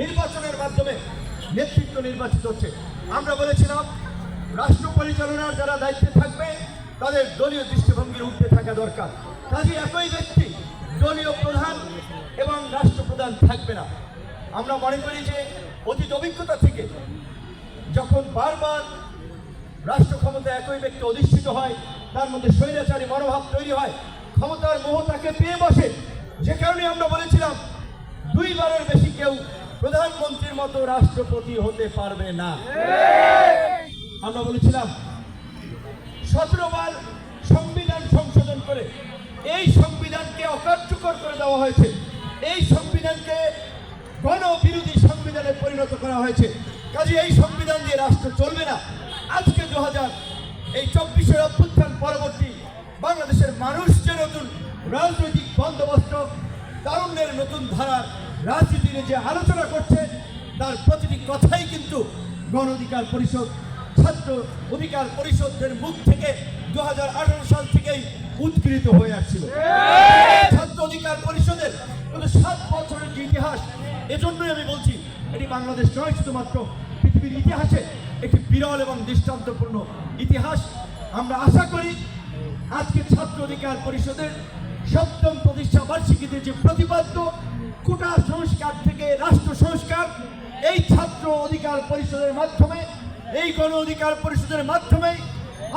নির্বাচনের মাধ্যমে নেতৃত্ব নির্বাচিত হচ্ছে। আমরা বলেছিলাম, রাষ্ট্র পরিচালনার যারা দায়িত্বে থাকবে, তাদের দলীয় দৃষ্টিভঙ্গির উঠতে থাকা দরকার। কাজে একই ব্যক্তি, দলীয় প্রধান এবং রাষ্ট্রপ্রধান থাকবে না। আমরা মনে করি যে অতীত অভিজ্ঞতা থেকে যখন বারবার রাষ্ট্র ক্ষমতা একই ব্যক্তি অধিষ্ঠিত হয়, তার মধ্যে স্বৈরাচারী মনোভাব তৈরি হয়, ক্ষমতার মোহ তাকে পেয়ে বসে। যে কারণে আমরা বলেছিলাম, দুইবারের বেশি কেউ প্রধানমন্ত্রীর মতো রাষ্ট্রপতি হতে পারবে না। আমরা বলেছিলাম, সতেরো বার সংবিধান সংশোধন করে এই সংবিধানকে অকার্যকর করে দেওয়া হয়েছে। এই সংবিধানকে গণবিরোধী সংবিধানে পরিণত করা হয়েছে। কাজে এই সংবিধান দিয়ে রাষ্ট্র চলবে না। আজকে দু হাজার এই চব্বিশের অভ্যুত্থান পরবর্তী বাংলাদেশের মানুষ যে নতুন রাজনৈতিক বন্দোবস্ত, তারুণ্যের নতুন ধারার রাজনীতি নিয়ে যে আলোচনা করছে, তার প্রতিটি কথাই কিন্তু গণ অধিকার পরিষদ, ছাত্র অধিকার পরিষদের মুখ থেকে দু হাজার আঠারো সাল থেকেই উৎকৃত হয়ে আসছিল। ছাত্র অধিকার পরিষদের গত সাত বছরের যে ইতিহাস, এজন্যই আমি বলছি, এটি বাংলাদেশ নয় শুধুমাত্র, পৃথিবীর ইতিহাসে একটি বিরল এবং দৃষ্টান্তপূর্ণ ইতিহাস। আমরা আশা করি, আজকে ছাত্র অধিকার পরিষদের সপ্তম প্রতিষ্ঠা বার্ষিকীতে যে প্রতিপাদ্য কোটা সংস্কার থেকে রাষ্ট্র সংস্কার এই ছাত্র অধিকার পরিষদের মাধ্যমে এই গণ অধিকার পরিষদের মাধ্যমে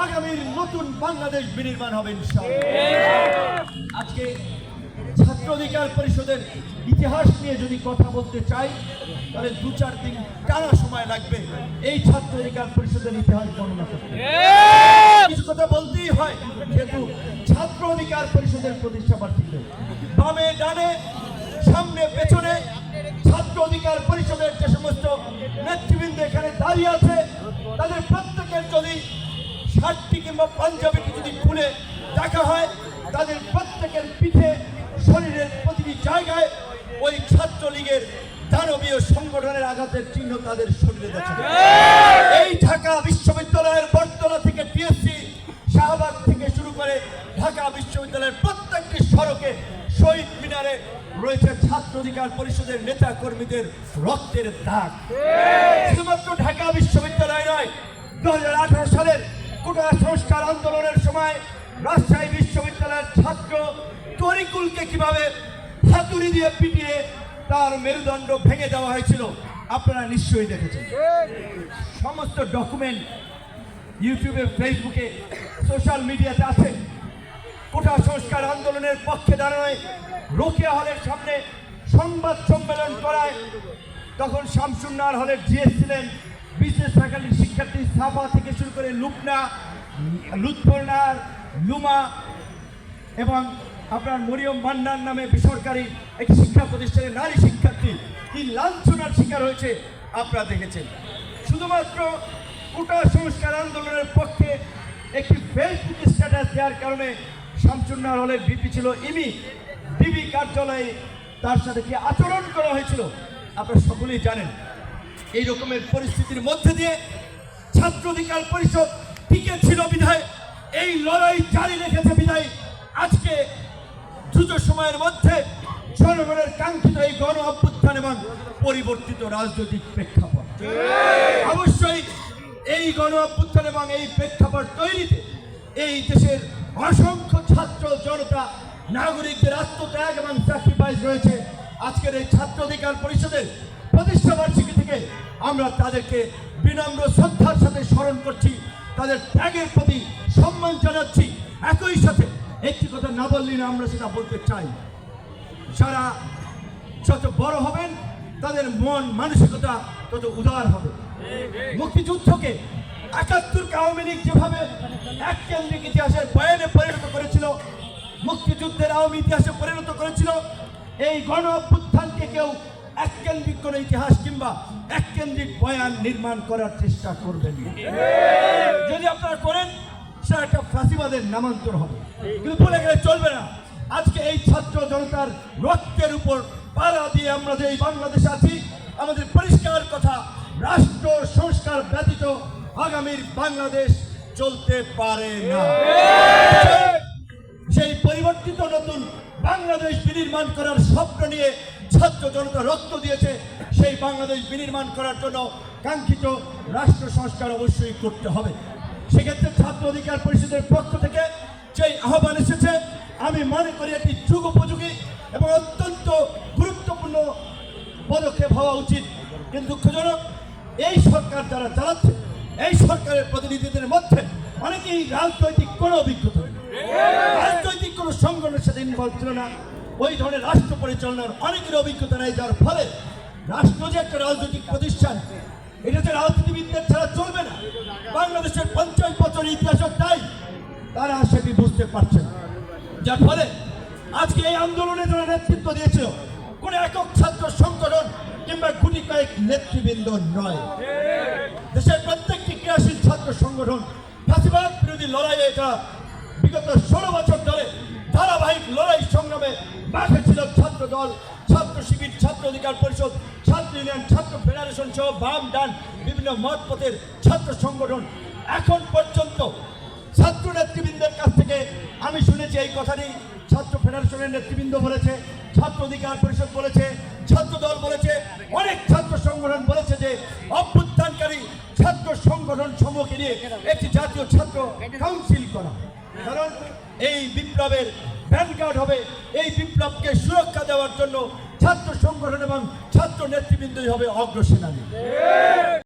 আগামীর নতুন বাংলাদেশ বিনির্মাণ হবে। আজকে ছাত্র অধিকার পরিষদের ইতিহাস নিয়ে যদি কথা বলতে চাই তাহলে দু চার দিন টানা সময় লাগবে এই ছাত্র অধিকার পরিষদের ইতিহাস বর্ণনা করতে। কিছু কথা বলতেই হয় যেহেতু ছাত্র অধিকার পরিষদের প্রতিষ্ঠা বার্ষিকী। বামে ডানে সামনে, পেছনে, ছাত্র অধিকার পরিষদের যে সমস্ত নেতৃবৃন্দ এখানে দাঁড়িয়ে আছে, তাদের প্রত্যেকের যদি ষাটটি কিংবা পাঞ্জাবিটি যদি খুলে দেখা হয়, তাদের প্রত্যেকের পিঠে শরীরের প্রতিটি জায়গায় ওই ছাত্রলীগের দানবীয় সংগঠনের আঘাতের চিহ্ন তাদের শরীরে দেখা এই ঢাকা বিশ্ববিদ্যালয়ের বটতলা থেকে টিএসসি শাহবাগ থেকে শুরু করে ঢাকা বিশ্ববিদ্যালয়ের প্রত্যেকটি সড়কে শহীদ মিনারে রয়েছে ছাত্র অধিকার পরিষদের নেতা কর্মীদের রক্তের দাগ। শুধুমাত্র ঢাকা বিশ্ববিদ্যালয় নয় দু হাজার আঠারো সালের কোটা সংস্কার আন্দোলনের সময় রাজশাহী বিশ্ববিদ্যালয়ের ছাত্র তরিকুলকে কীভাবে হাতুড়ি দিয়ে পিটিয়ে তার মেরুদণ্ড ভেঙে দেওয়া হয়েছিল আপনারা নিশ্চয়ই দেখেছেন। সমস্ত ডকুমেন্ট ইউটিউবে ফেসবুকে সোশ্যাল মিডিয়াতে আছে। কোটা সংস্কার আন্দোলনের পক্ষে দাঁড়ায়। রোকেয়া হলের সামনে সংবাদ সম্মেলন করায়। তখন শামসুন্নার হলের জিএস ছিলেন। বিশেষ ফ্যাকাল্টির শিক্ষার্থী সাফা থেকে শুরু করে লুকনা লুৎফরনার লুমা এবং আপনার মরিয়ম মান্নার নামে বেসরকারি একটি শিক্ষা প্রতিষ্ঠানের নারী শিক্ষার্থী। কি লাঞ্ছনার শিকার হয়েছে আপনারা দেখেছেন। শুধুমাত্র কোটা সংস্কার আন্দোলনের পক্ষে একটি ফেসবুক স্ট্যাটাস দেওয়ার কারণে শামসুন্নার হলের ভিপি ছিল ইমি। ডিবি কার্যালয়ে তার সাথে কি আচরণ করা হয়েছিল? আপনারা সকলেই জানেন। এই রকমের পরিস্থিতির মধ্যে দিয়ে ছাত্র অধিকার পরিষদ টিকে ছিল বিধায়। এই লড়াই জারি রেখেছে বিধায়। আজকে দ্রুত সময়ের মধ্যে জনগণের কাঙ্ক্ষিত এই গণ অভ্যুত্থান এবং পরিবর্তিত রাজনৈতিক প্রেক্ষাপট। অবশ্যই এই গণ অভ্যুত্থান এবং এই প্রেক্ষাপট তৈরিতে এই দেশের অসংখ্য ছাত্র জনতা, নাগরিকদের আত্মত্যাগ এবং স্যাক্রিফাইস রয়েছে। আজকের এই ছাত্র অধিকার পরিষদের প্রতিষ্ঠা বার্ষিকী থেকে আমরা তাদেরকে বিনম্র শ্রদ্ধার সাথে স্মরণ করছি, তাদের ত্যাগের প্রতি সম্মান জানাচ্ছি। একই সাথে একটি কথা না বললেই না আমরা সেটা বলতে চাই। যারা যত বড় হবেন, তাদের মন, মানসিকতা তত উদার হবে। মুক্তিযুদ্ধকে একাত্তর আওয়ামী লীগ যেভাবে এক কেন্দ্রিক ইতিহাসের বয়ানে পরিণত করেছিল, মুক্তিযুদ্ধের আওয়ামী ইতিহাসে পরিণত করেছিল, এই গণ অভ্যুত্থানকে কেউ এক কেন্দ্রিক কোনো ইতিহাস কিংবা এক কেন্দ্রিক বয়ান নির্মাণ করার চেষ্টা করবেন যদি আপনারা করেন, সেটা একটা ফাঁসিবাদের নামান্তর হবে। কিন্তু ভুলে গেলে চলবে না। আজকে এই ছাত্র জনতার রক্তের উপর পাড়া দিয়ে আমরা যে এই বাংলাদেশে আছি, আমাদের পরিষ্কার কথা, রাষ্ট্র সংস্কার ব্যতীত আগামীর বাংলাদেশ চলতে পারে না। সেই পরিবর্তিত নতুন বাংলাদেশ বিনির্মাণ করার স্বপ্ন নিয়ে ছাত্র জনতা রক্ত দিয়েছে। সেই বাংলাদেশ বিনির্মাণ করার জন্য কাঙ্ক্ষিত রাষ্ট্র সংস্কার অবশ্যই করতে হবে। সেক্ষেত্রে ছাত্র অধিকার পরিষদের পক্ষ থেকে সেই আহ্বান এসেছে আমি মনে করি এটি যুগোপযোগী এবং অত্যন্ত গুরুত্বপূর্ণ পদক্ষেপ হওয়া উচিত। কিন্তু দুঃখজনক এই সরকার যারা চালাচ্ছে এই সরকারের প্রতিনিধিদের মধ্যে অনেকেই রাজনৈতিক কোনো অভিজ্ঞতা রাজনৈতিক কোনো সংগঠনের সাথে ইনভলভ ছিল না। ওই ধরনের রাষ্ট্র পরিচালনার অনেকের অভিজ্ঞতা নেই, যার ফলে রাষ্ট্র যে একটা রাজনৈতিক প্রতিষ্ঠান, এটা যে রাজনীতিবিদদের ছাড়া চলবে না। বাংলাদেশের পঞ্চাশ বছর ইতিহাসও তাই তারা সেটি বুঝতে পারছে যার ফলে আজকে এই আন্দোলনে যারা নেতৃত্ব দিয়েছিল, কোন একক ছাত্র সংগঠন কিংবা গুটি কয়েক নেতৃবৃন্দ নয়। দেশের ক্রিয়াশীল ছাত্র সংগঠন ফাঁসিবাদ বিরোধী লড়াইয়ে এটা বিগত ষোলো বছর ধরে ধারাবাহিক লড়াই সংগ্রামে মাঠে ছিল ছাত্র দল, ছাত্র শিবির, ছাত্র অধিকার পরিষদ, ছাত্র ইউনিয়ন, ছাত্র ফেডারেশন সহ বাম ডান বিভিন্ন মত পথের ছাত্র সংগঠন। এখন পর্যন্ত ছাত্র নেতৃবৃন্দের কাছ থেকে আমি শুনেছি এই কথাটি। ছাত্র ফেডারেশনের নেতৃবৃন্দ বলেছে, ছাত্র অধিকার পরিষদ বলেছে, ছাত্র দল বলেছে, অনেক ছাত্র সংগঠন বলেছে যে ছাত্র সংগঠন সমূহকে নিয়ে একটি জাতীয় ছাত্র কাউন্সিল করা। কারণ এই বিপ্লবের ভ্যানগার্ড হবে, এই বিপ্লবকে সুরক্ষা দেওয়ার জন্য ছাত্র সংগঠন এবং ছাত্র নেতৃবৃন্দই হবে অগ্রসেনানী।